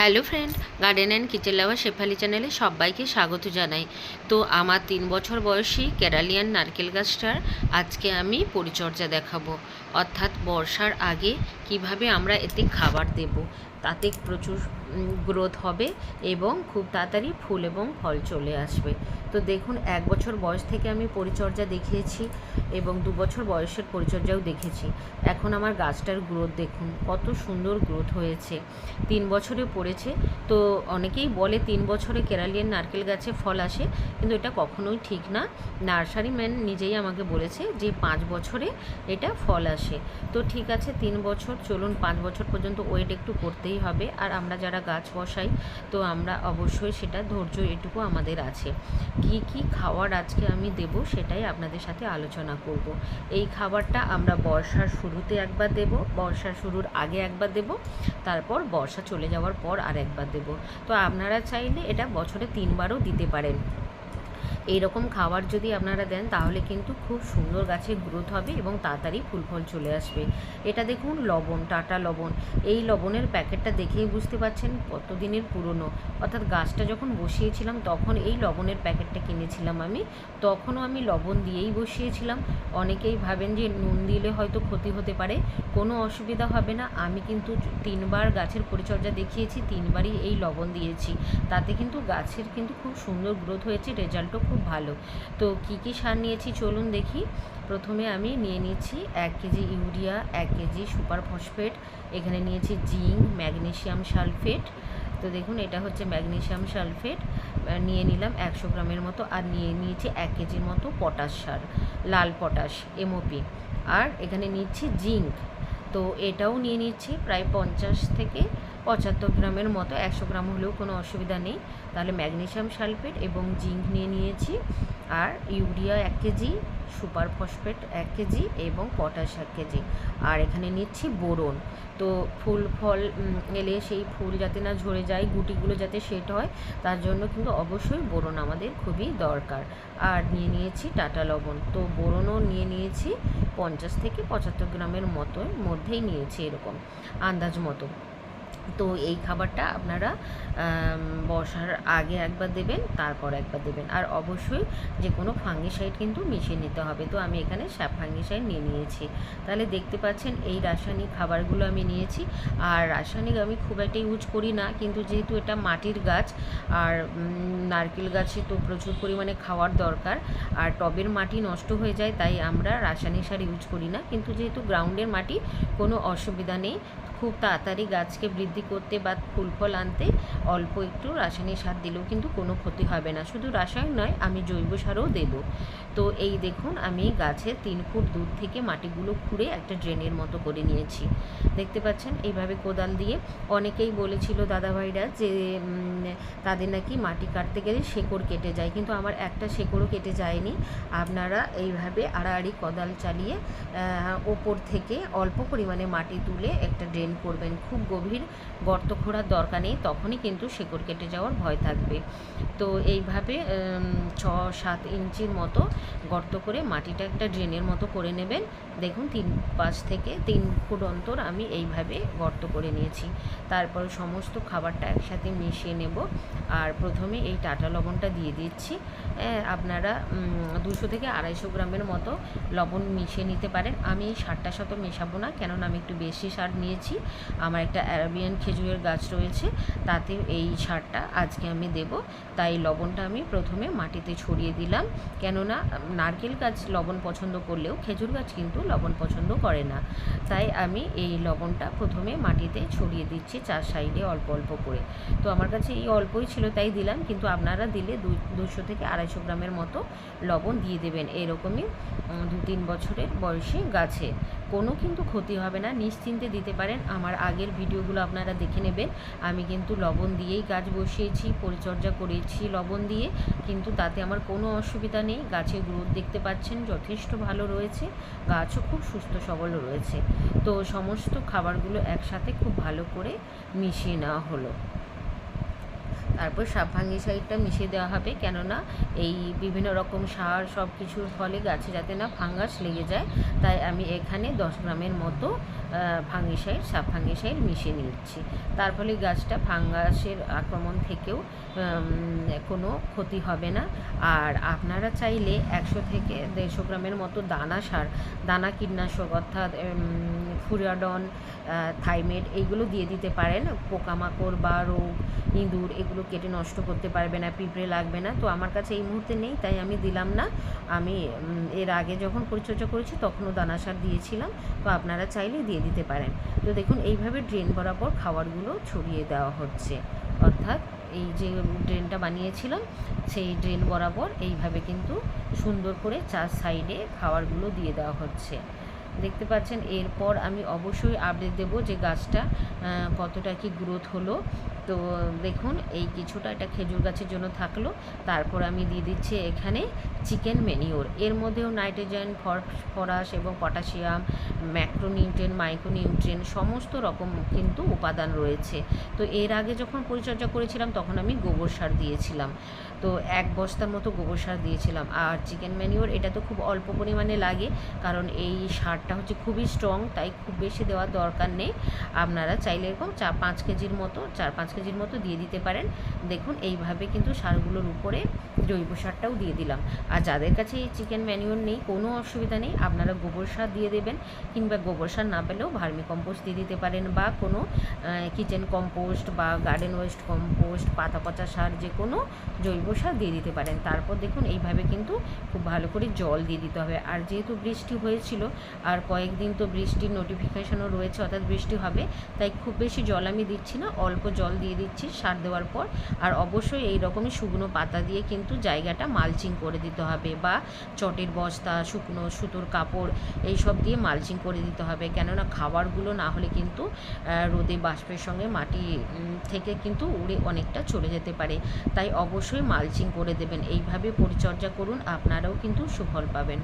Hello friend, garden and kitchen lover Shefali চ্যানেলে সবাইকে স্বাগত জানাই। তো আমার তিন বছর বয়সী কেরালিয়ান নারকেল গাছটার আজকে আমি পরিচর্যা দেখাবো। অর্থাৎ বর্ষার আগে কীভাবে আমরা এতে খাবার দেব, তাতে প্রচুর গ্রোথ হবে এবং খুব তাড়াতাড়ি ফুল এবং ফল চলে আসবে। তো দেখুন, এক বছর বয়স থেকে আমি পরিচর্যা দেখিয়েছি এবং দু বছর বয়সের পরিচর্যাও দেখেছি। এখন আমার গাছটার গ্রোথ দেখুন, কত সুন্দর গ্রোথ হয়েছে। তিন বছরে পড়েছে, তো অনেকেই বলে তিন বছরে কেরালিয়ান নারকেল গাছে ফল আসে, কিন্তু এটা কখনোই ঠিক না। নার্সারি ম্যান নিজেই আমাকে বলেছে যে পাঁচ বছরে এটা ফল আসে তো ঠিক আছে, তিন বছর, চলুন পাঁচ বছর পর্যন্ত ওয়েট একটু করতেই হবে। আর আমরা যারা গাছ বসাই, তো আমরা অবশ্যই সেটা ধৈর্য এটুকু আমাদের আছে। কি কি খাবার আজকে আমি দেব সেটাই আপনাদের সাথে আলোচনা করব। এই খাবারটা আমরা বর্ষার শুরুতে একবার দেব, বর্ষার শুরুর আগে একবার দেব, তারপর বর্ষা চলে যাওয়ার পর আর একবার দেব। তো আপনারা চাইলে এটা বছরে তিনবারও দিতে পারেন। এই রকম খাবার যদি আপনারা দেন, তাহলে কিন্তু খুব সুন্দর গাছে গ্রোথ হবে এবং তাড়াতাড়ি ফুল ফল চলে আসবে। এটা দেখুন, লবণ, টাটা লবণ, এই লবণের প্যাকেটটা দেখেই বুঝতে পারছেন কতদিনের পুরনো। অর্থাৎ গাছটা যখন বসিয়েছিলাম, তখন এই লবণের প্যাকেটটা কিনেছিলাম আমি। তখনও আমি লবণ দিয়েই বসিয়েছিলাম। অনেকেই ভাবেন যে নুন দিলে হয়তো ক্ষতি হতে পারে, কোনো অসুবিধা হবে না। আমি কিন্তু তিনবার গাছের পরিচর্যা দেখিয়েছি, তিনবারই এই লবণ দিয়েছি। তাতে কিন্তু গাছের কিন্তু খুব সুন্দর গ্রোথ হয়েছে, রেজাল্টও খুব ভালো। তো কি কি সার নিয়েছি চলুন দেখি। প্রথমে আমি নিয়ে নিচ্ছি এক কেজি ইউরিয়া, এক কেজি সুপার ফসফেট, এখানে নিয়েছি জিঙ্ক ম্যাগনেশিয়াম সালফেট। তো দেখুন, এটা হচ্ছে ম্যাগনেশিয়াম সালফেট। নিয়ে নিলাম একশো গ্রামের মতো আর নিয়ে নিয়েছি এক কেজির মতো পটাশ সার, লাল পটাশ এমওপি আর এখানে নিচ্ছি জিঙ্ক। তো এটাও নিয়ে নিচ্ছি প্রায় পঞ্চাশ থেকে পঁচাত্তর গ্রামের মতো একশো গ্রাম হলেও কোনো অসুবিধা নেই। তাহলে ম্যাগনেশিয়াম সালফেট এবং জিঙ্ক নিয়ে নিয়েছি। আর ইউরিয়া এক কেজি, সুপার ফসফেট এক কেজি এবং পটাশ এক কেজি। আর এখানে নিচ্ছি বোরন। তো ফুল ফল এলে সেই ফুল যাতে না ঝরে যায়, গুটিগুলো যাতে সেট হয়, তার জন্য কিন্তু অবশ্যই বোরন আমাদের খুবই দরকার। আর নিয়ে নিয়েছি টাটা লবণ। তো বোরনও নিয়ে নিয়েছি, পঞ্চাশ থেকে পঁচাত্তর গ্রামের মতো মধ্যেই নিয়েছি এরকম আন্দাজ মতো। তো এই খাবারটা আপনারা বসার আগে একবার দেবেন, তারপর একবার দেবেন। আর অবশ্যই যে কোনো ফাঙ্গিসাইড কিন্তু মিশিয়ে নিতে হবে। তো আমি এখানে স্যাপ ফাঙ্গিসাইড নিয়ে নিয়েছি। তাহলে দেখতে পাচ্ছেন এই রাসায়নিক খাবারগুলো আমি নিয়েছি। আর রাসায়নিক আমি খুব একটা ইউজ করি না, কিন্তু যেহেতু এটা মাটির গাছ, আর নারকেল গাছে তো প্রচুর পরিমাণে খাওয়ার দরকার, আর টবের মাটি নষ্ট হয়ে যায়, তাই আমরা রাসায়নিক সার ইউজ করি না। কিন্তু যেহেতু গ্রাউন্ডের মাটি, কোনো অসুবিধা নেই। খুব তাড়াতাড়ি গাছকে বৃদ্ধি করতে বা ফুল ফল আনতে অল্প একটু রাসায়নিক সার দিলেও কিন্তু কোনো ক্ষতি হবে না। শুধু রাসায়নিক নয়, আমি জৈব সারও দেব। তো এই দেখুন, আমি গাছে তিন ফুট দূর থেকে মাটিগুলো খুঁড়ে একটা ড্রেনের মতো করে নিয়েছি। দেখতে পাচ্ছেন? এইভাবে কোদাল দিয়ে অনেকেই বলেছিল দাদাভাইরা যে তাদের নাকি মাটি কাটতে গেলে শেকড় কেটে যায়। কিন্তু আমার একটা শেকড়ও কেটে যায়নি। আপনারা এইভাবে আড়াআড়ি কোদাল চালিয়ে ওপর থেকে অল্প পরিমাণে মাটি তুলে একটা ড্রেন করবেন। খুব গভীর গর্ত খোঁড়ার দরকার নেই, তখনই কিন্তু শেকড় কেটে যাওয়ার ভয় থাকবে। তো এইভাবে ছ সাত ইঞ্চির মতো গর্ত করে মাটিটা একটা ড্রেনের মতো করে নেবেন। দেখুন, তিন পাঁচ থেকে তিন ফুট অন্তর আমি এইভাবে গর্ত করে নিয়েছি। তারপর সমস্ত খাবারটা একসাথে মিশিয়ে নেব। আর প্রথমে এই টাটা লবণটা দিয়ে দিচ্ছি। আপনারা দুশো থেকে আড়াইশো গ্রামের মতো লবণ মিশিয়ে নিতে পারেন। আমি এই সারটার সাথে মেশাবো না, কেননা আমি একটু বেশি সার নিয়েছি। আমার একটা অ্যারাবিয়ান খেজুরের গাছ রয়েছে, তাতে এই সারটা আজকে আমি দেব। তাই লবণটা আমি প্রথমে মাটিতে ছড়িয়ে দিলাম। কেননা নারকেল গাছ লবণ পছন্দ করলেও খেজুর গাছ কিন্তু লবণ পছন্দ করে না। তাই আমি এই লবণটা প্রথমে মাটিতে ছড়িয়ে দিচ্ছি চার সাইডে অল্প অল্প করে। তো আমার কাছে এই অল্পই ছিল, তাই দিলাম। কিন্তু আপনারা দিলে দুশো থেকে আড়াইশো গ্রামের মতো লবণ দিয়ে দেবেন এরকমই দু তিন বছরের বয়সী গাছে। কোনো কিন্তু ক্ষতি হবে না, নিশ্চিন্তে দিতে পারেন। আমার আগের ভিডিওগুলো আপনারা দেখে নেবেন। আমি কিন্তু লবণ দিয়েই গাছ বসিয়েছি, পরিচর্যা করেছি লবণ দিয়ে। কিন্তু তাতে আমার কোনো অসুবিধা নেই গাছের গ্রোথ দেখতে পাচ্ছেন, যথেষ্ট ভালো রয়েছে। গাছও খুব সুস্থ সবল রয়েছে। তো সমস্ত খাবারগুলো একসাথে খুব ভালো করে মিশিয়ে নেওয়া হলো। তারপর সাপ ফাঙ্গিসাইডটা মিশিয়ে দেওয়া হবে। কেননা এই বিভিন্ন রকম সার সব কিছুর ফলে গাছে যাতে না ফাঙ্গাস লেগে যায়, তাই আমি এখানে দশ গ্রামের মতো ফাঙ্গিসাইড সাপ ফাঙ্গিসাইড মিশিয়ে নিচ্ছি। তার ফলে গাছটা ফাঙ্গাসের আক্রমণ থেকেও কোনো ক্ষতি হবে না। আর আপনারা চাইলে একশো থেকে দেড়শো গ্রামের মতো দানা সার, দানা কীটনাশক অর্থাৎ ফুরাডন থাইমেট এইগুলো দিয়ে দিতে পারেন। পোকামাকড় বা রোগ, ইঁদুর এগুলো কেটে নষ্ট করতে পারবে না, পিঁপড়ে লাগবে না। তো আমার কাছে এই মুহূর্তে নেই, তাই আমি দিলাম না। আমি এর আগে যখন পরিচর্যা করেছি তখনও দানা সার দিয়েছিলাম। তো আপনারা চাইলে দিয়ে দিতে পারেন। তো দেখুন, এইভাবে ড্রেন বরাবর খাবারগুলো ছড়িয়ে দেওয়া হচ্ছে। অর্থাৎ এই যে ড্রেনটা বানিয়েছিলাম, সেই ড্রেন বরাবর এইভাবে কিন্তু সুন্দর করে চার সাইডে খাবারগুলো দিয়ে দেওয়া হচ্ছে। দেখতে পাচ্ছেন, এরপর আমি অবশ্যই আপডেট দেব যে গাছটা কতটা কি গ্রোথ হলো। তো দেখুন, এই কিছুটা এটা খেজুর গাছের জন্য থাকল। তারপর আমি দিয়ে দিচ্ছি এখানে চিকেন ম্যানিওর এর মধ্যেও নাইট্রোজেন ফসফরাস এবং পটাশিয়াম ম্যাক্রোনিউট্রেন মাইক্রোনিউট্রেন সমস্ত রকম কিন্তু উপাদান রয়েছে। তো এর আগে যখন পরিচর্যা করেছিলাম, তখন আমি গোবর সার দিয়েছিলাম। তো এক বস্তার মতো গোবর সার দিয়েছিলাম। আর চিকেন ম্যানিওর এটা তো খুব অল্প পরিমাণে লাগে, কারণ এই সারটা হচ্ছে খুবই স্ট্রং তাই খুব বেশি দেওয়ার দরকার নেই। আপনারা চাইলে এরকম চার পাঁচ কেজির মতো, চার পাঁচ কেজির মতো দিয়ে দিতে পারেন। দেখুন, এইভাবে কিন্তু সারগুলোর উপরে জৈব সারটাও দিয়ে দিলাম। আর যাদের কাছে এই চিকেন ম্যানিওর নেই, কোনো অসুবিধা নেই, আপনারা গোবর সার দিয়ে দেবেন, কিংবা গোবর সার না পেলেও ভার্মি কম্পোস্ট দিয়ে দিতে পারেন, বা কোনো কিচেন কম্পোস্ট বা গার্ডেন ওয়েস্ট কম্পোস্ট পাতা পচা সার, যে কোনো জৈব সার দিয়ে দিতে পারেন। তারপর দেখুন, এইভাবে কিন্তু খুব ভালো করে জল দিয়ে দিতে হবে। আর যেহেতু বৃষ্টি হয়েছিল, আর কয়েকদিন তো বৃষ্টির নোটিফিকেশনও রয়েছে, অর্থাৎ বৃষ্টি হবে, তাই খুব বেশি জল আমি দিচ্ছি না, অল্প জল দিয়ে দিচ্ছি সার দেওয়ার পর। আর অবশ্যই এই রকমই শুকনো পাতা দিয়ে কিন্তু জায়গাটা মালচিং করে দিতে হবে বা চটের বস্তা, শুকনো সুতোর কাপড় এই সব দিয়ে মালচিং করে দিতে হবে। কেননা খাবারগুলো না হলে কিন্তু রোদে বাষ্পের সঙ্গে মাটি থেকে কিন্তু উড়ে অনেকটা চলে যেতে পারে। তাই অবশ্যই মালচিং করে দেবেন। এইভাবে পরিচর্যা করুন, আপনারাও কিন্তু সুফল পাবেন।